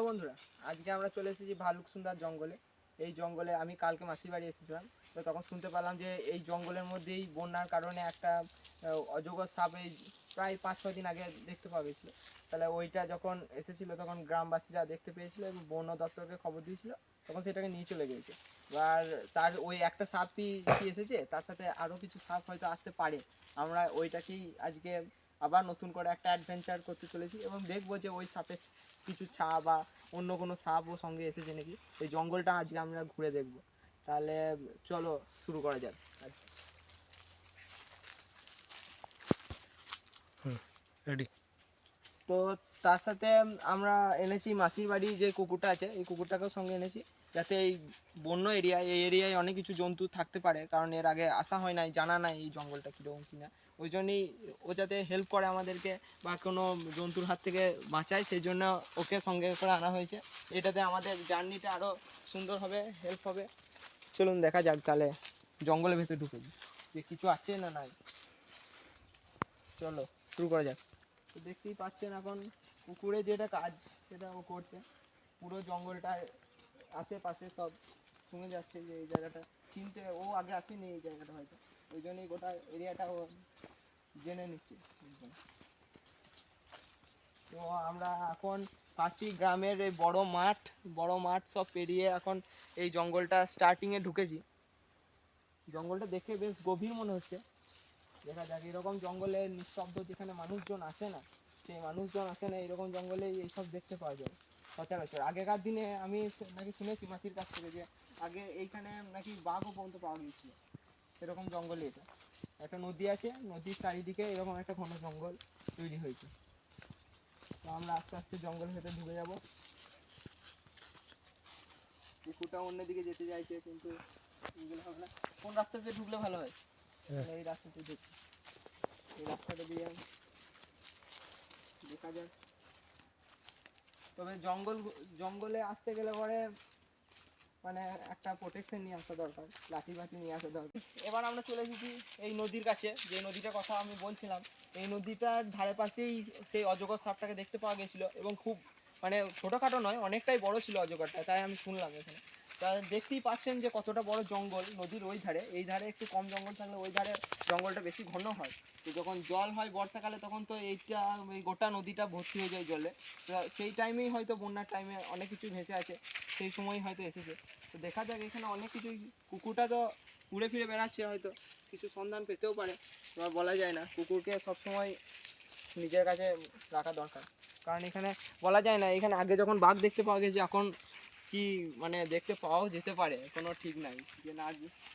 Hello বন্ধুরা, আজকে আমরা চলে এসেছি ভালুক সুন্দর জঙ্গলে। এই জঙ্গলে আমি কালকে মাসির বাড়ি এসেছিলাম। তো তখন শুনতে পেলাম যে এই জঙ্গলের মধ্যেই বন্যার কারণে একটা অজগর সাপ এই প্রায় পাঁচ ছয় দিন আগে দেখতে পাওয়া তাহলে ওইটা যখন এসেছিল, তখন গ্রামবাসীরা দেখতে পেয়েছিল এবং বন দপ্তরকে খবর দিয়েছিল, তখন সেটাকে নিয়ে চলে গিয়েছে। এবার তার ওই একটা সাপই কি এসেছে, তার সাথে আরও কিছু সাপ হয়তো আসতে পারে। আমরা ওইটাকেই আজকে আবার নতুন করে একটা অ্যাডভেঞ্চার করতে চলেছি এবং দেখব যে ওই সাপের কিছু ছা বা অন্য কোনো সাপও সঙ্গে এসেছে নাকি? এই জঙ্গলটা আজকে আমরা ঘুরে দেখব। তাহলে চলো শুরু করা যাক। রেডি তো তার সাথে আমরা এনেছি মাসির বাড়ি যে কুকুরটা আছে এই কুকুরটাকেও সঙ্গে এনেছি। যাতে এই বন্য এরিয়া এই এরিয়ায় অনেক কিছু জন্তু থাকতে পারে কারণ এর আগে আসা হয় নাই জানা নাই এই জঙ্গলটা কীরকম কিনা। ওই জন্যই ও যাতে হেল্প করে আমাদেরকে বা কোনো জন্তুর হাত থেকে বাঁচায়, সেই জন্য ওকে সঙ্গে করে আনা হয়েছে। এটাতে আমাদের জার্নিটা আরও সুন্দর হবে হেল্প হবে। চলুন দেখা যাক তাহলে জঙ্গলের ভেতরে ঢুকে। যে কিছু আছে না নাই। চলো, শুরু করা যাক। তো দেখতেই পাচ্ছেন এখন পুকুরে যেটা কাজ, সেটা ও করছে। পুরো জঙ্গলটা আশেপাশে সব শুনে যাচ্ছে যে এই জায়গাটা চিনতে ও আগে আসেনি এই জায়গাটা হয়তো। ওই জন্যই গোটা এরিয়াটা ও জেনে নিচ্ছে। তো আমরা এখন পাশি গ্রামের এই বড় মাঠ বড় মাঠ সব পেরিয়ে এখন এই জঙ্গলটা স্টার্টিংয়ে ঢুকেছি। জঙ্গলটা দেখে বেশ গভীর মনে হচ্ছে। দেখা যাক, এরকম জঙ্গলে নিঃশব্দ যেখানে মানুষজন আসে না, সেই মানুষজন আসে না, এরকম জঙ্গলে এইসব দেখতে পাওয়া যায়। সচরাচর। আগেকার দিনে আমি নাকি শুনেছি মাসির কাছ থেকে যে আগে এইখানে নাকি বাঘও পর্যন্ত পাওয়া গিয়েছিল। এরকম জঙ্গলে এটা। একটা নদী আছে নদীর চারিদিকে এরকম একটা ঘন জঙ্গল তৈরি হয়েছে। তো আমরা আস্তে আস্তে জঙ্গলের ভেতরে ঢুকে যাব। পুকুরটা অন্যদিকে যেতে চাইছে কিন্তু এগুলো হবে না। কোন রাস্তা দিয়ে ঢুকলে ভালো হয়? হ্যাঁ। এই রাস্তাতে ঢুকছি এই রাস্তাটা দিয়ে দেখা যাক। তবে জঙ্গল জঙ্গলে আসতে গেলে পরে মানে একটা প্রোটেকশন নিয়ে আসা দরকার, লাঠি বাটি নিয়ে আসা দরকার। এবার আমরা চলে এসেছি এই নদীর কাছে, যে নদীটার কথা আমি বলছিলাম, এই নদীটার ধারে পাশেই সেই অজগর সাপটাকে দেখতে পাওয়া গেছিল এবং খুব মানে ছোটোখাটো নয়, অনেকটাই বড় ছিল অজগরটা, তাই আমি শুনলাম এখানে। তা দেখতেই পাচ্ছেন যে কতটা বড় জঙ্গল নদীর ওই ধারে। এই ধারে একটু কম জঙ্গল থাকলে ওই ধারে জঙ্গলটা বেশি ঘন হয়। তো যখন জল হয় বর্ষাকালে তখন তো এইটা, এই গোটা নদীটা ভর্তি হয়ে যায় জলে। তো সেই টাইমেই হয়তো বন্যার টাইমে অনেক কিছু ভেসে আছে সেই সময়ই হয়তো এসেছে। তো দেখা যাক এখানে অনেক কিছুই, কুকুরটা তো উড়ে ফিরে বেড়াচ্ছে হয়তো, কিছু সন্ধান পেতেও পারে। এবার বলা যায় না, কুকুরকে সবসময় নিজের কাছে রাখা দরকার। কারণ এখানে বলা যায় না, এখানে আগে যখন বাঘ দেখতে পাওয়া গেছে, এখন কি মানে দেখতে পাওয়াও যেতে পারে, কোনো ঠিক নাই। যে না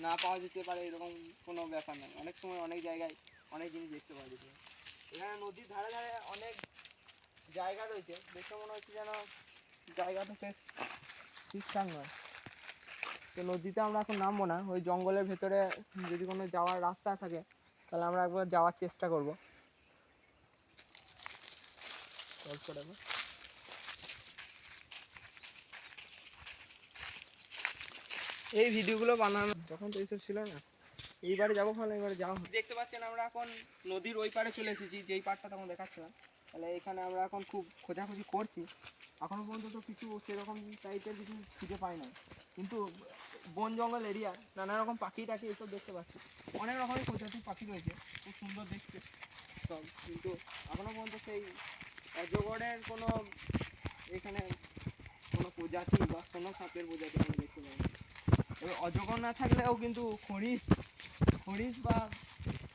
না পাওয়া যেতে পারে এরকম কোনো ব্যাপার নাই। অনেক সময় অনেক জায়গায় অনেক জিনিস দেখতে পাওয়া যেতে এখানে নদীর ধারে ধারে অনেক জায়গা রয়েছে। দেখে মনে হচ্ছে যেন জায়গাটা ঠিকঠাক নয়। তো নদীতে আমরা এখন নামবো না। ওই জঙ্গলের ভেতরে যদি কোনো যাওয়ার রাস্তা থাকে, তাহলে আমরা একবার যাওয়ার চেষ্টা করব Pause করে দাও। এই ভিডিওগুলো বানানো। তখন তো এইসব ছিল না। এইবারে যাব ভালো এবারে হবে। দেখতে পাচ্ছেন, আমরা এখন নদীর ওই পারে চলে এসেছি, যেই পাড়টা তখন দেখাচ্ছিলাম। তাহলে এখানে আমরা এখন খুব খোঁজাখুঁজি করছি। এখনও পর্যন্ত তো কিছু সেরকম টাইপের কিছু খুঁজে পাই না কিন্তু বন জঙ্গল এরিয়া নানা রকম পাখি টাখি এসব দেখতে পাচ্ছি। অনেক রকমের প্রজাতির পাখি রয়েছে, খুব সুন্দর দেখতে সব। কিন্তু এখনও পর্যন্ত সেই অজগরের কোনো এখানে কোনো প্রজাতি বা কোনো সাপের প্রজাতি আমি দেখতে পাই না এবার অজগর না থাকলেও কিন্তু খরিশ খরিশ বা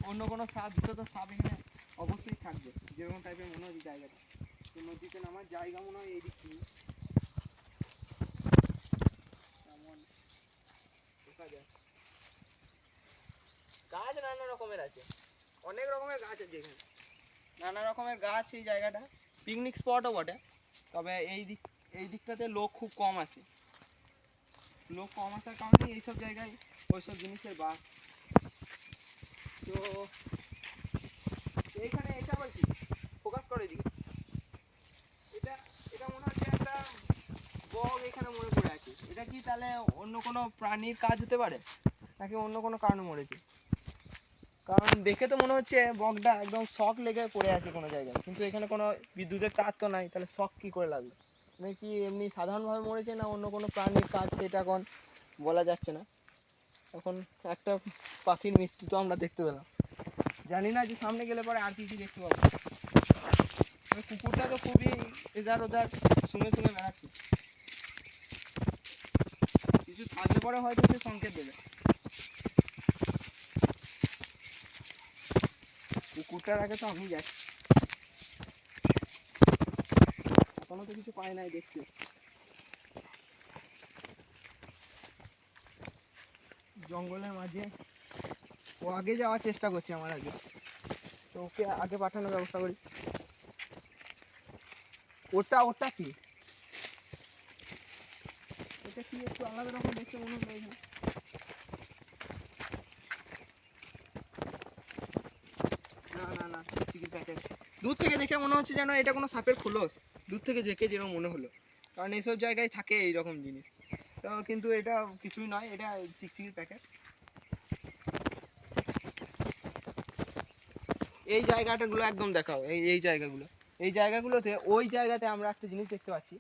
অন্য কোনো সাপ তো সাপ এখানে অবশ্যই থাকবে। যেরকম টাইপের মনে হচ্ছে জায়গাটা। তো নদীতে নামার জায়গা মনে হয় এই দিক থেকে তেমন দেখা যায় গাছ নানা রকমের আছে। অনেক রকমের গাছ আছে এখানে। নানা রকমের গাছ এই জায়গাটা। পিকনিক স্পটও বটে। তবে এই দিক এই দিকটাতে লোক খুব কম আছে। লোক কম আসার কারণে এইসব জায়গায় ওইসব জিনিসের বাস। তো এইখানে এটা আবার কি? ফোকাস করে দিকে এটা এটা মনে হচ্ছে একটা বগ এখানে মরে পড়ে আছে। এটা কি তাহলে অন্য কোনো প্রাণীর কাজ হতে পারে? নাকি অন্য কোনো কারণে মরেছে? কারণ দেখে তো মনে হচ্ছে বগটা একদম শক লেগে পড়ে আছে কোনো জায়গায়। কিন্তু এখানে কোনো বিদ্যুতের তার তো নাই, তাহলে শক কি করে লাগল মানে কি এমনি সাধারণভাবে মরেছে না অন্য কোনো প্রাণীর কাজ সেটা এখন বলা যাচ্ছে না? এখন একটা পাখির মৃত্যু তো আমরা দেখতে পেলাম। জানি না যে সামনে গেলে পরে আর কি কি দেখতে পাবো। কুকুরটা তো খুবই এজার ওজার শুনে শুনে বেড়াচ্ছে। কিছু থাকলে পরে হয়তো সে সংকেত দেবে। কুকুরটার আগে তো আমি যাচ্ছি। এখনও তো কিছু পাই নাই দেখছি। জঙ্গলের মাঝে। ও আগে যাওয়ার চেষ্টা করছে আমার আগে। তো ওকে আগে পাঠানোর ব্যবস্থা করি। ওটা ওটা কি? এটা কি একটু আলাদা রকম দেখতে মনে হলো এখানে? না না না চিকেন প্যাকেট দূর থেকে দেখে মনে হচ্ছে যেন এটা কোনো সাপের খোলস। দূর থেকে দেখে যেরকম মনে হলো। কারণ এইসব জায়গায় থাকে এইরকম জিনিস। তো কিন্তু এটা কিছুই নয়, এটা চিকচিকির প্যাকেট এই জায়গাটাগুলো একদম দেখাও, এই এই জায়গাগুলো। এই জায়গাগুলোতে, ওই জায়গাতে আমরা একটা জিনিস দেখতে পাচ্ছি,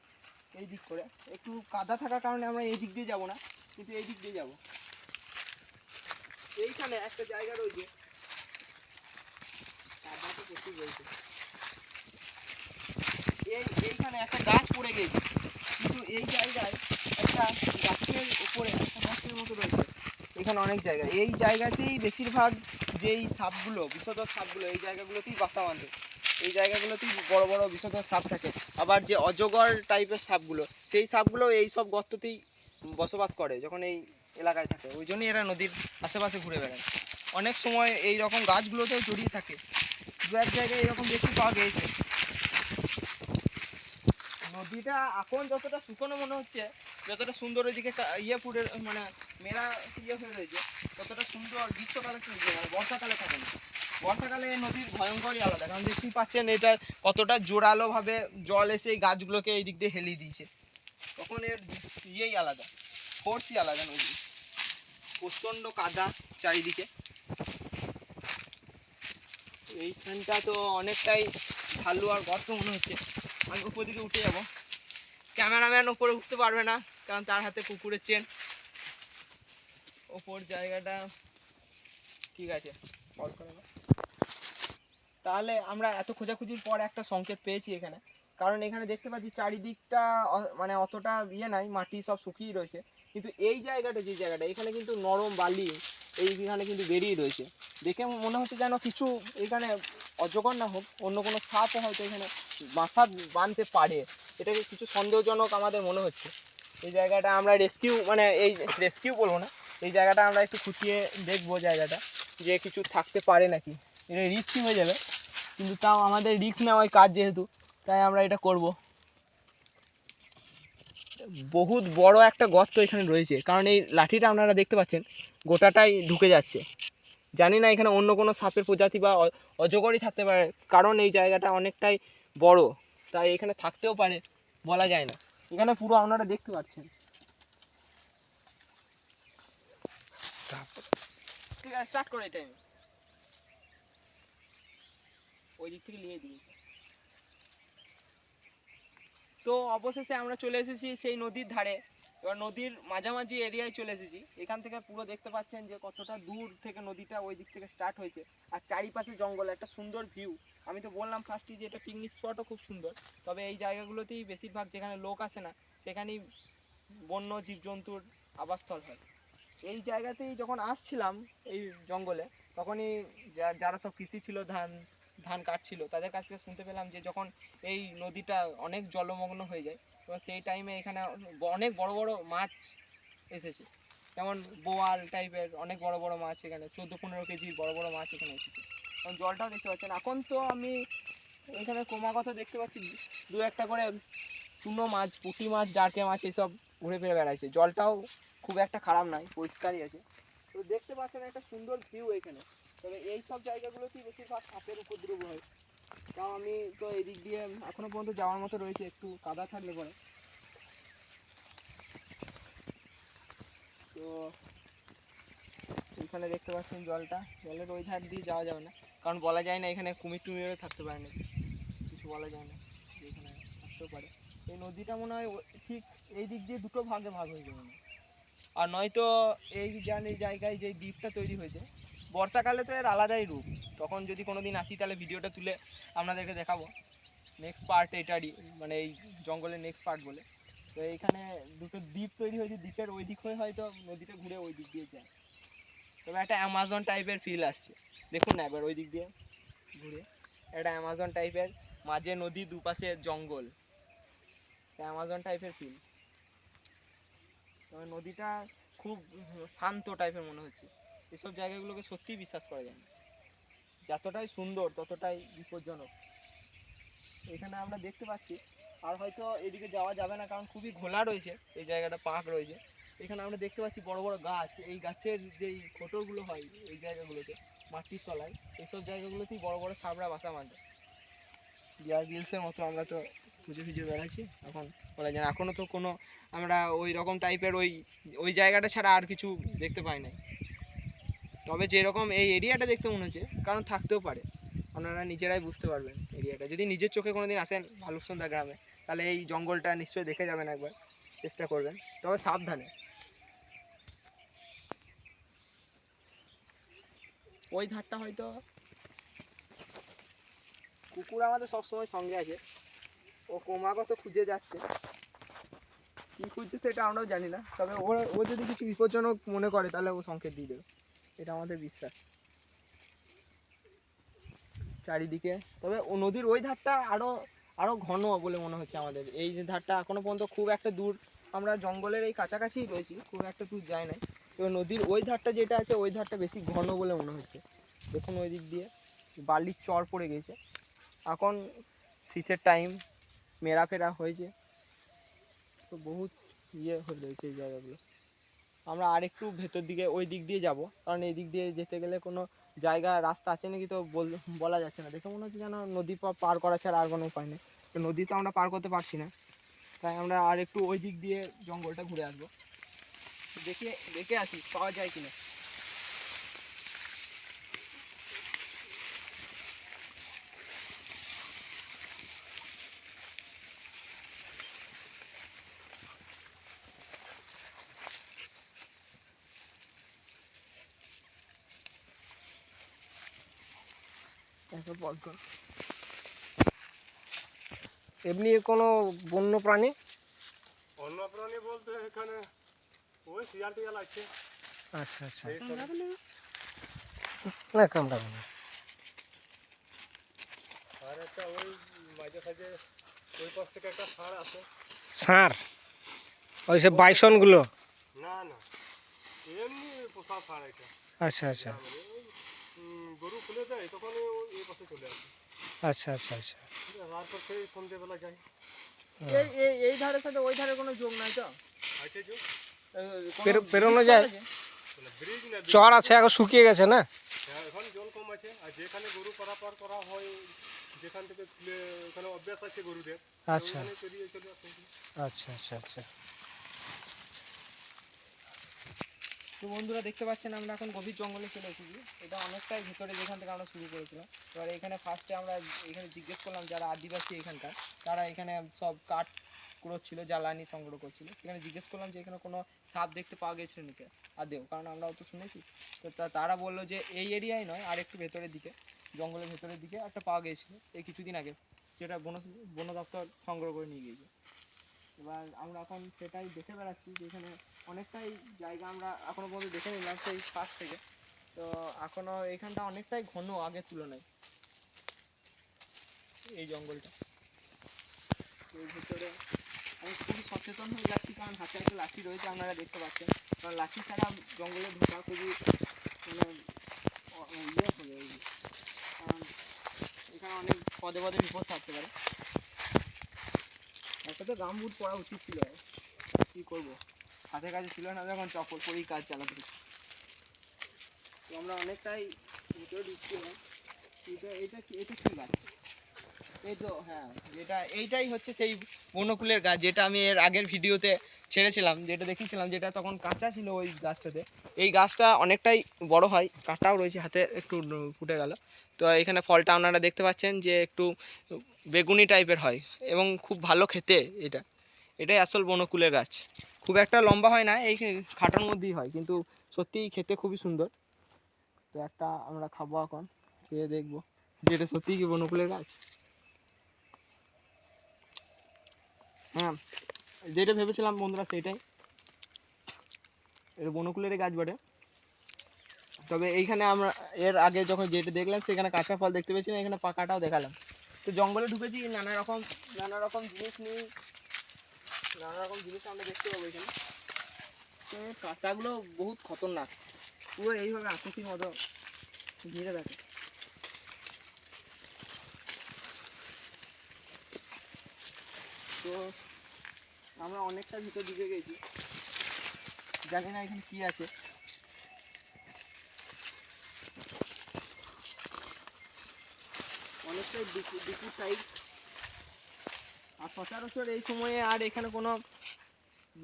এই দিক করে। একটু কাদা থাকার কারণে আমরা এই দিক দিয়ে যাব না, কিন্তু এই দিক দিয়ে যাব। এইখানে একটা জায়গা রয়েছে। কাদা তো প্রচুর রয়েছে। এই, এইখানে একটা গাছ পড়ে গেছে। কিন্তু এই জায়গায় একটা গাছের উপরে একটা গাছের মতো রয়েছে। এখানে অনেক জায়গা। এই জায়গাতেই বেশিরভাগ যেই সাপগুলো বিষধর সাপগুলো, এই জায়গাগুলোতেই বাসা বাঁধে। এই জায়গাগুলোতেই বড় বড় বিষধর সাপ থাকে। আবার যে অজগর টাইপের সাপগুলো, সেই সাপগুলো এই সব গর্ততেই বসবাস করে যখন এই এলাকায় থাকে। ওই জন্যই এরা নদীর আশেপাশে ঘুরে বেড়ায়। অনেক সময় এই রকম গাছগুলোতেও জড়িয়ে থাকে। দু এক জায়গায় এরকম দেখতে পাওয়া গিয়েছে। নদীটা এখন যতটা শুকনো মনে হচ্ছে, যতটা সুন্দর ওইদিকে ইয়ে পুরে মানে মেলা ইয়ে হয়ে রয়েছে, ততটা সুন্দর গ্রীষ্মকালে বর্ষাকালে থাকে না। বর্ষাকালে এই নদীর ভয়ঙ্করই আলাদা, কারণ দেখতেই পাচ্ছেন এটা কতটা জোরালোভাবে জল এসে এই গাছগুলোকে এই দিক দিয়ে হেলিয়ে দিয়েছে। তখন এর ইয়েই আলাদা ফোর্সই আলাদা নদী প্রচণ্ড কাদা চারিদিকে। এইখানটা তো অনেকটাই ঢালু আর গর্ত মনে হচ্ছে। আমি উপর দিকে উঠে যাব। ক্যামেরাম্যান উপরে উঠতে পারবে না, কারণ তার হাতে কুকুরের চেন ওপর জায়গাটা ঠিক আছে। পজ করে। তাহলে আমরা এত খোঁজাখুঁজির পর একটা সংকেত পেয়েছি এখানে। কারণ এখানে দেখতে পাচ্ছি চারিদিকটা মানে অতটা ইয়ে নাই, মাটি সব শুকিয়ে রয়েছে। কিন্তু এই জায়গাটা, যে জায়গাটা, এখানে কিন্তু নরম বালি এইখানে কিন্তু বেরিয়ে রয়েছে। দেখে মনে হচ্ছে যেন কিছু এখানে অজগর না হোক, অন্য কোনো সাপও হয়তো এখানে বাসা বাঁধতে পারে। এটাকে কিছু সন্দেহজনক আমাদের মনে হচ্ছে। এই জায়গাটা আমরা রেস্কিউ মানে এই রেস্কিউ বলব না, এই জায়গাটা আমরা একটু খুঁটিয়ে দেখব জায়গাটা, যে কিছু থাকতে পারে নাকি। এটা রিস্কি হয়ে যাবে, কিন্তু তাও আমাদের রিস্ক নেওয়াই কাজ যেহেতু, তাই আমরা এটা করব। বহুত বড় একটা গর্ত এখানে রয়েছে, কারণ এই লাঠিটা আপনারা দেখতে পাচ্ছেন, গোটাটাই ঢুকে যাচ্ছে। জানি না এখানে অন্য কোনো সাপের প্রজাতি বা অজগরই থাকতে পারে, কারণ এই জায়গাটা অনেকটাই বড়। তাই এখানে থাকতেও পারে, বলা যায় না। এখানে পুরো আপনারা দেখতে পাচ্ছেন। ঠিক আছে স্টার্ট ওই দিক থেকে নিয়ে তো অবশেষে আমরা চলে এসেছি সেই নদীর ধারে। এবার নদীর মাঝামাঝি এরিয়ায় চলে এসেছি। এখান থেকে পুরো দেখতে পাচ্ছেন যে কতটা দূর থেকে নদীটা ওই দিক থেকে স্টার্ট হয়েছে। আর চারিপাশে জঙ্গল, একটা সুন্দর ভিউ আমি তো বললাম ফার্স্টই যে এটা পিকনিক স্পটও খুব সুন্দর। তবে এই জায়গাগুলোতেই বেশিরভাগ যেখানে লোক আসে না, সেখানেই বন্য, জীবজন্তুর আবাসস্থল হয়। এই জায়গাতেই যখন আসছিলাম এই জঙ্গলে, তখনই যারা সব কৃষি ছিল, ধান ধান কাটছিল, তাদের কাছ থেকে শুনতে পেলাম যে যখন এই নদীটা অনেক জলমগ্ন হয়ে যায় তো সেই টাইমে এখানে অনেক বড় বড় মাছ এসেছে। যেমন বোয়াল টাইপের অনেক বড় বড় মাছ এখানে, চোদ্দ পনেরো কেজি বড় বড় মাছ এখানে এসেছে। কারণ জলটাও দেখতে পাচ্ছেন, এখন তো আমি এখানে ক্রমাগত দেখতে পাচ্ছি, দু একটা করে চুনো মাছ, পুঁটি মাছ ডার্কে মাছ এইসব ঘুরে ফিরে বেড়াচ্ছে। জলটাও খুব একটা খারাপ নয়, পরিষ্কারই আছে। তো দেখতে পাচ্ছেন একটা সুন্দর ভিউ এখানে। তবে এই সব জায়গাগুলোতেই বেশিরভাগ সাপের উপদ্রব হয়। তাও আমি তো এদিক দিয়ে এখনও পর্যন্ত যাওয়ার মতো রয়েছে, একটু কাদা থাকলে পরে। তো এখানে দেখতে পাচ্ছেন জলটা, জলের ওই ধার দিয়ে যাওয়া যাবে না। কারণ বলা যায় না এখানে কুমির টুমিরও থাকতে পারে না কিছু বলা যায় না যে এখানে থাকতেও পারে। এই নদীটা মনে হয় ঠিক এই দিক দিয়ে দুটো ভাগে ভাগ হয়ে যাবে আর নয়তো এই জায়গায় যে দ্বীপটা তৈরি হয়েছে বর্ষাকালে তো এর আলাদাই রূপ। তখন যদি কোনো দিন আসি, তাহলে ভিডিওটা তুলে আপনাদেরকে দেখাবো। নেক্সট পার্ট এটারই মানে এই জঙ্গলের নেক্সট পার্ট বলে। তো এইখানে দুটো দ্বীপ তৈরি হয়েছে। দ্বীপের ওই দিক হয়ে হয়তো নদীটা ঘুরে ওই দিক দিয়ে যায়। তবে একটা অ্যামাজন টাইপের ফিল আসছে। দেখুন না একবার ওই দিক দিয়ে ঘুরে। একটা অ্যামাজন টাইপের মাঝে নদী, দুপাশে জঙ্গল। অ্যামাজন টাইপের ফিল তবে নদীটা খুব শান্ত টাইপের মনে হচ্ছে। এসব জায়গাগুলোকে সত্যিই বিশ্বাস করা যায় না। যতটাই সুন্দর, ততটাই বিপজ্জনক। এখানে আমরা দেখতে পাচ্ছি, আর হয়তো এদিকে যাওয়া যাবে না, কারণ খুবই ঘোলা রয়েছে। এই জায়গাটা পাঁক রয়েছে। এখানে আমরা দেখতে পাচ্ছি বড় বড় গাছ। এই গাছের যেই খোটরগুলো হয়, এই জায়গাগুলোতে, মাটির তলায় এইসব জায়গাগুলোতেই বড় বড় সাবরা বাসা বাঁধে। বিয়ার গিলসের মতো আমরা তো খুঁজে খুঁজে বেড়াচ্ছি। এখন বলা যায় এখনও তো কোনো আমরা ওই রকম টাইপের ওই ওই জায়গাটা ছাড়া আর কিছু দেখতে পাই নাই। তবে যেরকম এই এরিয়াটা দেখতে মনে হচ্ছে, কারণ থাকতেও পারে। আপনারা নিজেরাই বুঝতে পারবেন এরিয়াটা। যদি নিজের চোখে কোনো দিন আসেন ভালুকসন্দা গ্রামে, তাহলে এই জঙ্গলটা নিশ্চয়ই দেখে যাবেন একবার, চেষ্টা করবেন। তবে সাবধানে। ওই ধারটা হয়তো কুকুর আমাদের সবসময় সঙ্গে আছে। ও ক্রমাগত খুঁজে যাচ্ছে। কি খুঁজছে সেটা আমরাও জানি না, তবে ও ও যদি কিছু বিপজ্জনক মনে করে, তাহলে ও সংকেত দিয়ে দেবে। এটা আমাদের বিশ্বাস। চারিদিকে। তবে নদীর ওই ধারটা আরও আরও ঘন বলে মনে হচ্ছে আমাদের। এই যে ধারটা এখনও পর্যন্ত খুব একটা দূর আমরা জঙ্গলের এই কাছাকাছি রয়েছি, খুব একটা দূর যায় নাই। তো নদীর ওই ধারটা যেটা আছে, ওই ধারটা বেশি ঘন বলে মনে হচ্ছে। দেখুন ওই দিক দিয়ে। বালির চর পড়ে গেছে। এখন শীতের টাইম মেরা ফেরা হয়েছে। তো বহুত ইয়ে হয়ে রয়েছে এই জায়গাগুলো। আমরা আরেকটু ভেতর দিকে, ওই দিক দিয়ে যাব। কারণ এই দিক দিয়ে যেতে গেলে কোনো জায়গা, রাস্তা আছে নাকি তো বল- যাচ্ছে না। দেখে মনে হচ্ছে যেন নদী পার করা ছাড়া আর কোনো উপায় নেই। তো নদী তো আমরা পার করতে পারছি না। তাই আমরা আর একটু ওই দিক দিয়ে জঙ্গলটা ঘুরে আসব। দেখে দেখে আসি, পাওয়া যায় কিনা। বল এমনি কোনো বন্য প্রাণী অন্য প্রাণী বলতে এখানে ওই শিয়াল টিয়াল আছে। আচ্ছা আচ্ছা। না? কামড়াবে না। আর একটা ওই মাঝে সাঝে ওই পাশ থেকে একটা সার আছে ষাঁড় ওই সে বাইসনগুলো? না না। এমনি পোষা সার এটা। আচ্ছা আচ্ছা। গরু খুলে দেয় তখন ওই এই পাশে চলে আসে। আচ্ছা আচ্ছা আচ্ছা। ঠিক আছে, তারপর সেই সন্ধ্যেবেলা যায়। এই এই এই ধারের সাথে ওই ধারে কোনো যোগ নাই তো? আছে পেরোনো যায়? চর আছে এখন শুকিয়ে গেছে না? হ্যাঁ, এখন জল কম আছে আর যেখানে গরু পারাপার করা হয় যেখান থেকে ওখানে অভ্যাস আছে গরুদের। আচ্ছা। আসে। আচ্ছা আচ্ছা আচ্ছা। তো বন্ধুরা দেখতে পাচ্ছেন আমরা এখন গভীর জঙ্গলে চলে এসেছি। এটা অনেকটাই ভিতরে যেখান থেকে আমরা শুরু করেছিলাম। এবার এখানে ফার্স্টে আমরা এখানে জিজ্ঞেস করলাম যারা আদিবাসী এখানকার, তারা এখানে সব কাঠ কুড়োচ্ছিল, জ্বালানি সংগ্রহ করছিল। এখানে জিজ্ঞেস করলাম যে এখানে কোনো সাপ দেখতে পাওয়া গেছে নাকি? আদেও কারণ আমরাও তো শুনেছি। তো তা- তারা বলল যে এই এরিয়ায় নয় আর একটু ভেতরের দিকে, জঙ্গলের ভেতরের দিকে একটা পাওয়া গিয়েছিল এই কিছুদিন আগে, যেটা বন বন দপ্তর সংগ্রহ করে নিয়ে গিয়েছে। এবার আমরা এখন সেটাই দেখে বেড়াচ্ছি যে এখানে অনেকটাই জায়গা আমরা এখনও পর্যন্ত দেখে নিলাম সেই ফার্স্ট থেকে। তো এখনও এখানটা অনেকটাই ঘন আগের তুলনায়। এই জঙ্গলটা। এর ভিতরে আমি খুবই সচেতন হয়ে যাচ্ছি কারণ হাতে একটা লাঠি রয়েছে, আপনারা দেখতে পাচ্ছেন। কারণ লাঠি ছাড়া জঙ্গলে ঢোকা খুবই মানে ইয়ে হবে। কারণ এখানে অনেক পদে পদে বিপদ থাকতে পারে। তো গাম বুট পরা উচিত ছিল। কি করব? হাতে কাছে ছিল না, যখন চপ্পল পরেই কাজ চালাতে তো আমরা অনেকটাই ভিতরে ঢুকছিলাম। এটা এটা এটা কি গাছ? এই তো হ্যাঁ যেটা, এইটাই হচ্ছে সেই বনকুলের গাছ, যেটা আমি এর আগের ভিডিওতে ছেড়েছিলাম, যেটা দেখিয়েছিলাম, যেটা তখন কাঁচা ছিল ওই গাছটাতে। এই গাছটা অনেকটাই বড় হয়, কাঁটাও রয়েছে, হাতে একটু ফুটে গেল। তো এখানে ফলটা আপনারা দেখতে পাচ্ছেন যে একটু বেগুনি টাইপের হয় এবং খুব ভালো খেতে এটা। এটাই আসল বনকুলের গাছ। খুব একটা লম্বা হয় না, এই খাটার মধ্যেই হয়, কিন্তু সত্যিই খেতে খুবই সুন্দর। তো একটা আমরা খাব এখন, খেয়ে দেখব যে এটা সত্যিই কি বনকুলের গাছ। হ্যাঁ যেটা ভেবেছিলাম বন্ধুরা সেটাই। এটা বনকুলের গাছ বটে। তবে এইখানে আমরা এর আগে যখন যেটা দেখলাম, সেখানে কাঁচা ফল দেখতে পেয়েছি না, এখানে পাকাটাও দেখালাম। তো জঙ্গলে ঢুকেছি, নানা রকম নানা রকম জিনিস নিয়ে, নানা রকম জিনিস আমরা দেখতে পাবো এখানে। তো কাঁচাগুলো বহুত খতরনাক। পুরো এইভাবে আকুতির মতো ঘিরে থাকে। তো আমরা অনেকটা ভিতর দিকে গেছি। জানি না এখানে কি আছে। অনেকটাই দুপুর সাইড আর সচরাচর এই সময়ে আর এখানে কোনো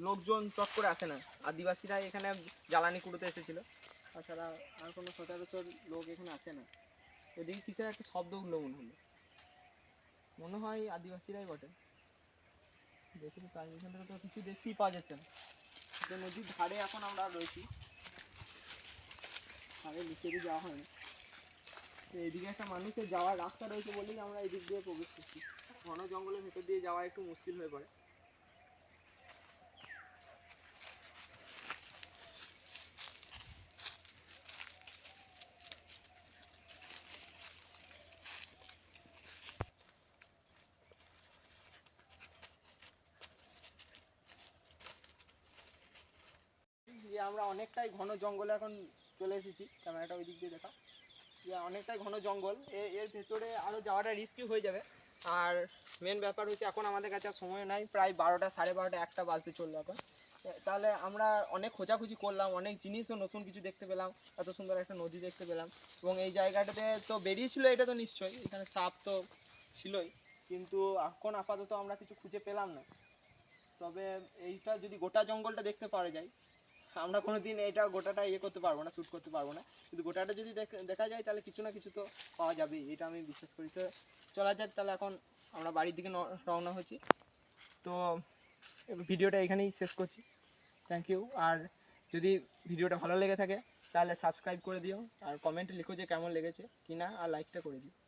লোকজন চট করে আসে না। আদিবাসীরা এখানে জ্বালানি কুড়োতে এসেছিল। তাছাড়া আর কোনো সচরাচর লোক এখানে আসে না। এদিকে কিসের একটা শব্দ উঠল মনে হলো। মনে হয় আদিবাসীরাই বটে। দেখি তাই এখান থেকে তো কিছু দেখতেই পাওয়া যাচ্ছে না। তো নদীর ধারে এখন আমরা রয়েছি। ধারে নিচে যাওয়া হয়নি। তো এদিকে একটা মানুষের যাওয়ার রাস্তা রয়েছে বলেই আমরা এদিক দিয়ে প্রবেশ করছি। ঘন জঙ্গলের ভেতর দিয়ে যাওয়া একটু মুশকিল হয়ে পড়ে যে আমরা অনেকটাই ঘন জঙ্গলে এখন চলে এসেছি। ক্যামেরাটা ওই দিক দিয়ে দেখা যে অনেকটাই ঘন জঙ্গল। এর ভেতরে আরও যাওয়াটা রিস্কি হয়ে যাবে। আর মেন ব্যাপার হচ্ছে এখন আমাদের কাছে সময় নাই। প্রায় বারোটা, সাড়ে বারোটা, একটা বাজতে চলল এখন। তাহলে আমরা অনেক খোঁজাখুঁজি করলাম, অনেক জিনিসও নতুন কিছু দেখতে পেলাম। এত সুন্দর একটা নদী দেখতে পেলাম। এবং এই জায়গাটাতে তো বেরিয়েছিল, এটা তো নিশ্চয়ই। এখানে সাপ তো ছিলই। কিন্তু এখন আপাতত আমরা কিছু খুঁজে পেলাম না। তবে এইটা যদি গোটা জঙ্গলটা দেখতে পাওয়া যায় আমরা কোনো দিন এটা গোটাটা ইয়ে করতে পারব না শ্যুট করতে পারব না। কিন্তু গোটাটা যদি দেখ- যায় তাহলে কিছু না কিছু তো পাওয়া যাবেই এটা আমি বিশ্বাস করি। তো চলা যাক, তাহলে এখন আমরা বাড়ির দিকে রওনা হচ্ছি তো ভিডিওটা এখানেই শেষ করছি। থ্যাংক ইউ আর যদি ভিডিওটা ভালো লেগে থাকে, তাহলে সাবস্ক্রাইব করে দিও। আর কমেন্টে লিখো যে কেমন লেগেছে কি না আর লাইকটা করে দিও।